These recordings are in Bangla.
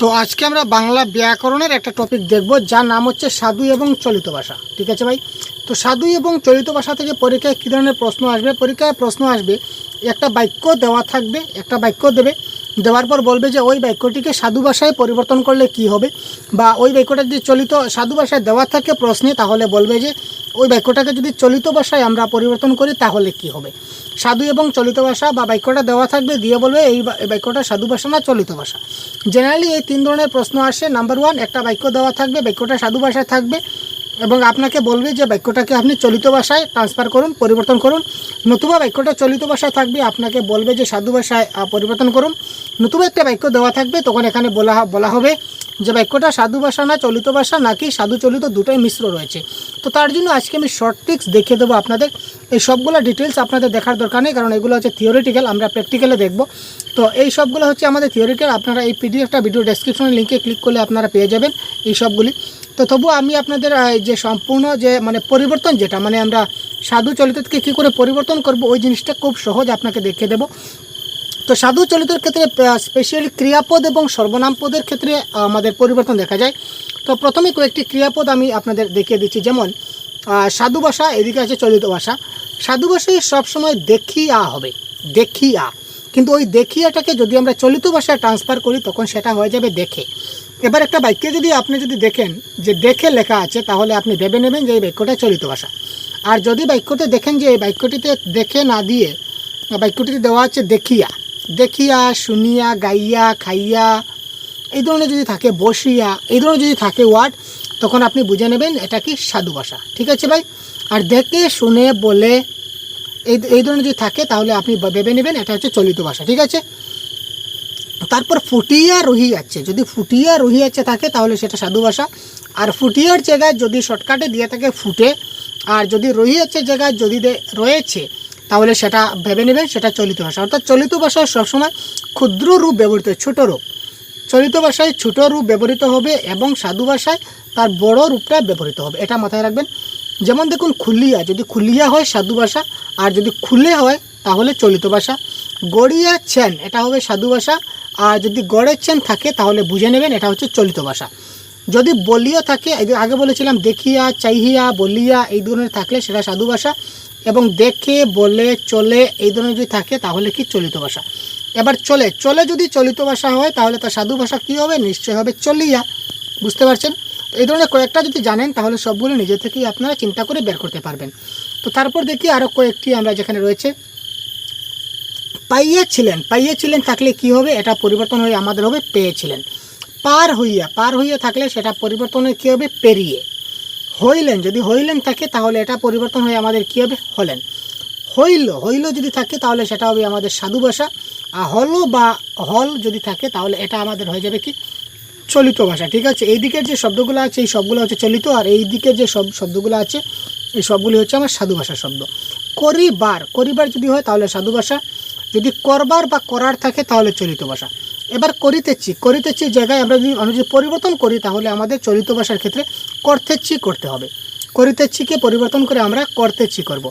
তো আজকে আমরা বাংলা ব্যাকরণের একটা টপিক দেখব, যার নাম হচ্ছে সাধু এবং চলিত ভাষা। ঠিক আছে ভাই? তো সাধু এবং চলিত ভাষা থেকে পরীক্ষায় কী ধরনের প্রশ্ন আসবে? পরীক্ষায় প্রশ্ন আসবে, একটা বাক্য দেওয়া থাকবে, একটা বাক্য দেবে, দেওয়ার পর বলবে যে ওই বাক্যটিকে সাধু ভাষায় পরিবর্তন করলে কি হবে? বা ওই বাক্যটা যদি চলিত সাধু ভাষায় দেওয়া থাকে প্রশ্নে, তাহলে বলবে যে ওই বাক্যটাকে যদি চলিত ভাষায় আমরা পরিবর্তন করি, তাহলে কি হবে? সাধু এবং চলিত ভাষা বা বাক্যটা দেওয়া থাকবে, দিয়ে বলবে এই বাক্যটা সাধু ভাষা না চলিত ভাষা। জেনারেলি এই তিন ধরনের প্রশ্ন আসে। নাম্বার ওয়ান একটা বাক্য দেওয়া থাকবে, বাক্যটা সাধু ভাষায় থাকবে এবং আপনাকে বলবে যে বাক্যটাকে আপনি চলিত ভাষায় ট্রান্সফার করুন, পরিবর্তন করুন। নতুবা বাক্যটা চলিত ভাষায় থাকবে, আপনাকে বলবে যে সাধু ভাষায় পরিবর্তন করুন। নতুবা একটা বাক্য দেওয়া থাকবে, তখন এখানে বলা বলা হবে যে বাক্যটা সাধু ভাষা না, চলিত ভাষা নাকি সাধু চলিত দুটোই মিশ্র রয়েছে। তো তার জন্য আজকে আমি শর্ট ট্রিক্স দেখিয়ে দেবো আপনাদের। এই সবগুলো ডিটেলস আপনাদের দেখার দরকার নেই, কারণ এগুলো হচ্ছে থিওরিটিক্যাল আমরা প্র্যাকটিক্যালে দেখব। তো এই সবগুলো হচ্ছে আমাদের থিওরিক্যাল আপনারা এই পিডিএফটা ভিডিও ডেসক্রিপশনের লিঙ্কে ক্লিক করলে আপনারা পেয়ে যাবেন এই সবগুলি। তো তবুও আমি আপনাদের যে সম্পূর্ণ যে মানে পরিবর্তন যেটা মানে আমরা সাধু চলিতকে কী করে পরিবর্তন করব, ওই জিনিসটা খুব সহজ আপনাকে দেখিয়ে দেবো। তো সাধু চলিতের ক্ষেত্রে স্পেশালি ক্রিয়াপদ এবং সর্বনাম পদের ক্ষেত্রে আমাদের পরিবর্তন দেখা যায়। তো প্রথমে কয়েকটি ক্রিয়াপদ আমি আপনাদের দেখিয়ে দিচ্ছি। যেমন সাধু ভাষা, এদিকে আছে চলিত ভাষা। সাধু ভাষায় সবসময় দেখিয়া হবে, দেখিয়া। কিন্তু ওই দেখিয়াটাকে যদি আমরা চলিত ভাষায় ট্রান্সফার করি, তখন সেটা হয়ে যাবে দেখে। এবার একটা বাক্যে যদি আপনি যদি দেখেন যে দেখে লেখা আছে, তাহলে আপনি ভেবে নেবেন যে এই বাক্যটা চলিত ভাষা। আর যদি বাক্যতে দেখেন যে এই বাক্যটিতে দেখে না দিয়ে, বাক্যটিতে দেওয়া আছে দেখিয়া দেখিয়া, শুনিয়া, গাইয়া, খাইয়া, এই ধরনের যদি থাকে, বসিয়া, এই ধরনের যদি থাকে ওয়ার্ড তখন আপনি বুঝে নেবেন এটা কি সাধু ভাষা। ঠিক আছে ভাই? আর দেখে, শুনে, বলে, এই এই ধরনের যদি থাকে, তাহলে আপনি ভেবে নেবেন এটা হচ্ছে চলিত ভাষা। ঠিক আছে? তারপর ফুটিয়া রহি যাচ্ছে যদি ফুটিয়া রহি যাচ্ছে থাকে, তাহলে সেটা সাধু ভাষা। আর ফুটিয়ার জায়গায় যদি শর্টকাটে দিয়ে থাকে, ফুটে। আর যদি রহি যাচ্ছে জায়গায় যদি রয়েছে তাহলে সেটা ভেবে নেবেন সেটা চলিত ভাষা। অর্থাৎ চলিত ভাষায় সবসময় ক্ষুদ্র রূপ ব্যবহৃত, ছোট রূপ। চলিত ভাষায় ছোট রূপ ব্যবহৃত হবে এবং সাধু ভাষায় তার বড় রূপটা ব্যবহৃত হবে। এটা মাথায় রাখবেন। যেমন দেখুন, খুলিয়া। যদি খুলিয়া হয় সাধু ভাষা, আর যদি খুলে হয়, তাহলে চলিত ভাষা। গড়িয়া ছেন, এটা হবে সাধু ভাষা। আর যদি গড়ের চেন থাকে, তাহলে বুঝে নেবেন, এটা হচ্ছে চলিত ভাষা। যদি বলিয়া থাকে আগে বলেছিলাম, দেখিয়া চাইহিয়া বলিয়া, এই ধরনের থাকলে সেটা সাধু ভাষা। এবং দেখে, বলে, চলে, এই ধরনের যদি থাকে, তাহলে কি চলিত ভাষা? এবার চলে চলে যদি চলিত ভাষা হয়, তাহলে তার সাধু ভাষা কী হবে? নিশ্চয় হবে চলিয়া। বুঝতে পারছেন? এই ধরনের কয়েকটা যদি জানেন, তাহলে সবগুলো নিজে থেকেই আপনারা চিন্তা করে বের করতে পারবেন। তো তারপর দেখি আরও কয়েকটি আমরা যেখানে রয়েছে। পাইয়াছিলেন পাইয়াছিলেন থাকলে কি হবে? এটা পরিবর্তন হয়ে আমাদের হবে পেয়েছিলেন। পার হইয়া পার হইয়া থাকলে সেটা পরিবর্তন হয়ে কী হবে? পেরিয়ে। হইলেন, যদি হইলেন থাকে তাহলে এটা পরিবর্তন হয়ে আমাদের কী হবে? হলেন। হইল হইল যদি থাকে, তাহলে সেটা হবে আমাদের সাধু ভাষা। আর হলো বা হল যদি থাকে, তাহলে এটা আমাদের হয়ে যাবে কি? চলিত ভাষা, ঠিক আছে? এই দিকের যে শব্দগুলো আছে, এই সবগুলো হচ্ছে চলিত, আর এই দিকের যে সব শব্দগুলো আছে, এই সবগুলি হচ্ছে আমার সাধু ভাষার শব্দ। করিবার করিবার যদি হয়, তাহলে সাধু ভাষা। যদি করবার বা করার থাকে, তাহলে চলিত ভাষা। এবার করিতেছি করিতেছি জায়গায় আমরা যদি আমরা যদি পরিবর্তন করি, তাহলে আমাদের চলিত ভাষার ক্ষেত্রে করতেছি করতে হবে। করিতেছিকে পরিবর্তন করে আমরা করতেছি করব।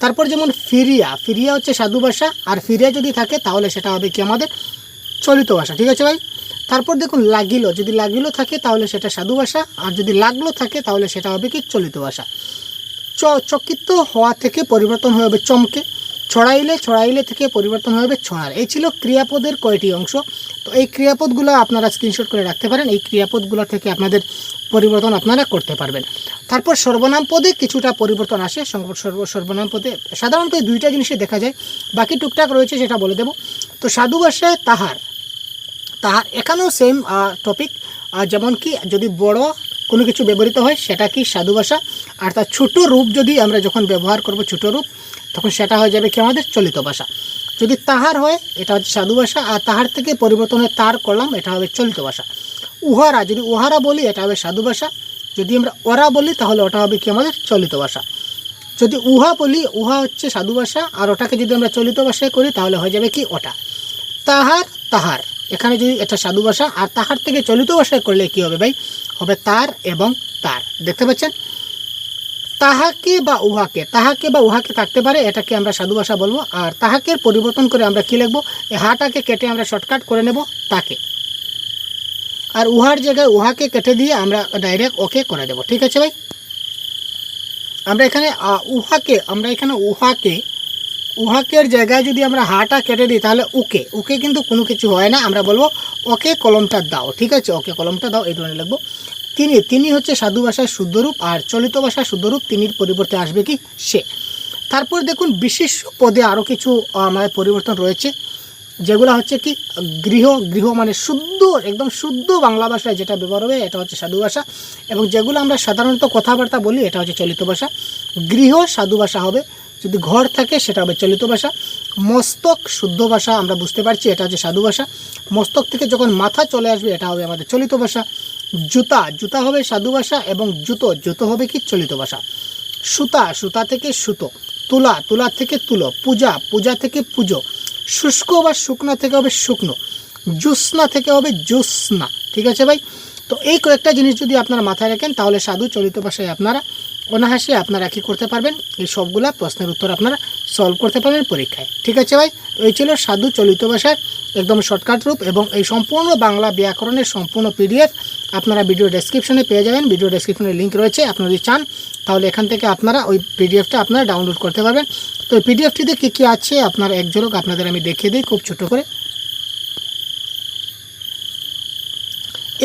তারপর যেমন ফিরিয়া ফিরিয়া হচ্ছে সাধু ভাষা, আর ফিরিয়া যদি থাকে, তাহলে সেটা হবে কি আমাদের চলিত ভাষা, ঠিক আছে ভাই? তারপর দেখুন লাগিল, যদি লাগিল থাকে, তাহলে সেটা সাধু ভাষা, আর যদি লাগল থাকে, তাহলে সেটা হবে কি চলিত ভাষা। চ, চকিত হওয়া থেকে পরিবর্তন হয়ে হবে চমকে, ছড়াইলে ছড়াইলে থেকে পরিবর্তন হবে ছড়ার। এই ছিল ক্রিয়াপদের কয়টি অংশ। তো এই ক্রিয়াপদগুলো আপনারা স্ক্রিনশট করে রাখতে পারেন। এই ক্রিয়াপদগুলো থেকে আপনাদের পরিবর্তন আপনারা করতে পারবেন। তারপর সর্বনাম পদে কিছুটা পরিবর্তন আসে। সর্ব- সর্ব- সর্বনাম পদে সাধারণত দুইটা জিনিসই দেখা যায়। বাকি টুকটাক রয়েছে সেটা বলে দেব। তো সাধু ভাষায় তাহার। তাহার এখানেও সেম টপিক যেমন কি যদি বড় কোনো কিছু ব্যবহৃত হয়, সেটা কি সাধু ভাষা? আর তার ছোটো রূপ যদি আমরা যখন ব্যবহার করব ছোটো রূপ, তখন সেটা হয়ে যাবে কি আমাদের চলিত ভাষা। যদি তাহার হয়, এটা হচ্ছে সাধু ভাষা, আর তাহার থেকে পরিবর্তন হয়ে তার করলাম, এটা হবে চলিত ভাষা। উহারা, যদি উহারা বলি, এটা হবে সাধু ভাষা। যদি আমরা ওরা বলি, তাহলে ওটা হবে কি আমাদের চলিত ভাষা। যদি উহা বলি, উহা হচ্ছে সাধু ভাষা, আর ওটাকে যদি আমরা চলিত ভাষায় করি, তাহলে হয়ে যাবে কি ওটা। তাহার তাহার। এখানে যদি এটা সাধু ভাষা, আর তাহার থেকে চলিত ভাষায় করলে কি হবে ভাই? হবে তার এবং তার। দেখতে পাচ্ছেন? তাহাকে বা উহাকে, তাহাকে বা উহাকে থাকতে পারে, এটাকে আমরা সাধু ভাষা বলব। আর তাহাকে পরিবর্তন করে আমরা কি লিখব? এই হাটাকে কেটে আমরা শর্টকাট করে নেব, তাকে। আর উহার জায়গায় উহাকে কেটে দিয়ে আমরা ডাইরেক্ট ওকে করে দেবো। ঠিক আছে ভাই? আমরা এখানে উহাকে, আমরা এখানে উহাকে, উহাকের জায়গায় যদি আমরা হাটা কেটে দিই, তাহলে উকে। উকে কিন্তু কোনো কিছু হয় না, আমরা বলব, ওকে কলমটা দাও। ঠিক আছে? ওকে কলমটা দাও, এই ধরনের লিখব। তিনি তিনি হচ্ছে সাধু ভাষার শুদ্ধরূপ আর চলিত ভাষার শুদ্ধরূপ তিনির পরিবর্তে আসবে কি সে। তারপর দেখুন বিশেষ পদে আরও কিছু আমাদের পরিবর্তন রয়েছে, যেগুলো হচ্ছে কি গৃহ গৃহ মানে শুদ্ধ, একদম শুদ্ধ বাংলা ভাষায় যেটা ব্যবহার হবে, এটা হচ্ছে সাধু ভাষা। এবং যেগুলো আমরা সাধারণত কথাবার্তা বলি, এটা হচ্ছে চলিত ভাষা। গৃহ সাধু ভাষা হবে, যদি ঘর থাকে সেটা হবে চলিত ভাষা। মস্তক শুদ্ধ ভাষা আমরা বুঝতে পারছি, এটা হচ্ছে সাধু ভাষা। মস্তক থেকে যখন মাথা চলে আসবে, এটা হবে আমাদের চলিত ভাষা। জুতা জুতা হবে সাধু ভাষা এবং জুতো জুতো হবে কি চলিত ভাষা। সুতা সুতা থেকে সুতো, তুলা তুলা থেকে তুলো, পূজা পূজা থেকে পুজো, শুষ্ক বা শুকনো থেকে হবে শুকনো, জ্যোৎস্না থেকে হবে জ্যোৎস্না, ঠিক আছে ভাই? তো এই কয়েকটা জিনিস যদি আপনারা মাথায় রাখেন, তাহলে সাধু চলিত ভাষায় আপনারা অনাহাসে আপনারা কী করতে পারবেন? এই সবগুলা প্রশ্নের উত্তর আপনারা সলভ করতে পারবেন পরীক্ষায়, ঠিক আছে ভাই? এই ছিল সাধু চলিত ভাষার একদম শর্টকাট রূপ এবং এই সম্পূর্ণ বাংলা ব্যাকরণের সম্পূর্ণ পিডিএফ আপনারা ভিডিও ডেসক্রিপশনে পেয়ে যাবেন। ভিডিও ডেসক্রিপশনে লিঙ্ক রয়েছে, আপনি যদি চান, তাহলে এখান থেকে আপনারা ওই পিডিএফটা আপনারা ডাউনলোড করতে পারবেন। তো এই পিডিএফটিতে কী কী আছে, আপনার এক ঝলক আপনাদের আমি দেখিয়ে দিই, খুব ছোটো করে।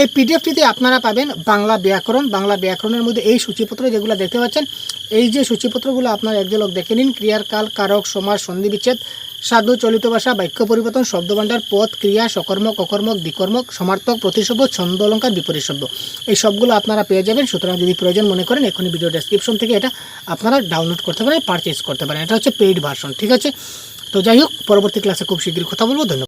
এই পিডিএফটিতে আপনারা পাবেন বাংলা ব্যাকরণ। বাংলা ব্যাকরণের মধ্যে এই সূচিপত্র যেগুলো দেখতে পাচ্ছেন, এই যে সূচিপত্রগুলো আপনারা এক লোক দেখে নিন, ক্রিয়ার কাল, কারক, সমাজ, সন্ধি বিচ্ছেদ, সাধু, চলিত ভাষা, বাক্য পরিবর্তন, শব্দভাণ্ডার, পথ, ক্রিয়া, সকর্মক, অকর্মক দ্বিকর্মক সমার্থক, প্রতিশব্দ, ছন্দ অলঙ্কার, বিপরীত শব্দ। এই সবগুলো আপনারা পেয়ে যাবেন, সুতরাং যদি প্রয়োজন মনে করেন, এখনই ভিডিও ডেসক্রিপশন থেকে এটা আপনারা ডাউনলোড করতে পারেন পারচেস করতে পারেন। এটা হচ্ছে পেইড ভার্সন ঠিক আছে? তো যাই হোক, পরবর্তী ক্লাসে খুব শীঘ্রই কথা বলব, ধন্যবাদ।